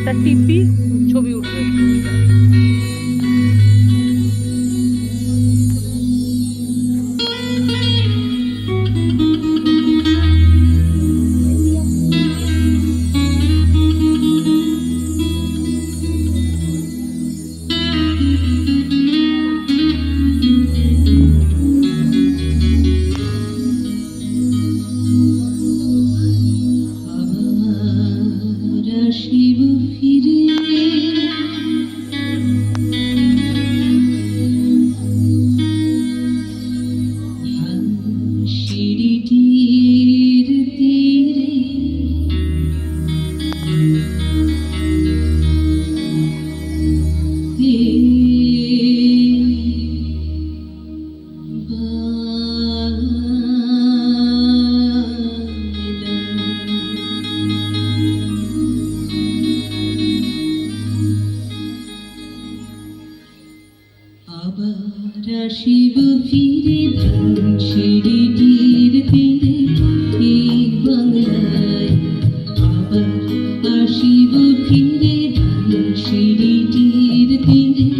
ওটা টিপি ছবি উঠবে। আবার আসিব ফিরে সিঁড়িটির তীরে এই বাংলায়। আবার আসিব ফিরে সিঁড়িটির তীরে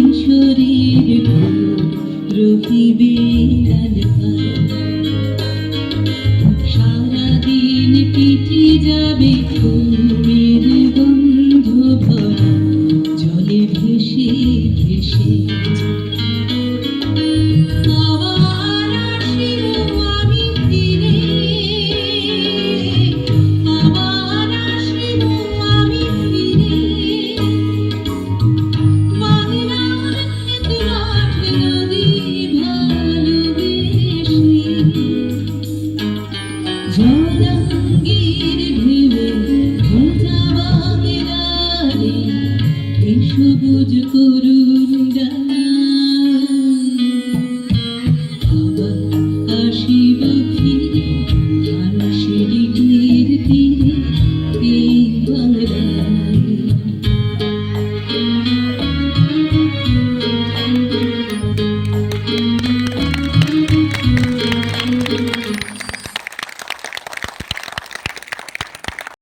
রকিবে সারাদিন কেটে যাবে তো Mm-hmm.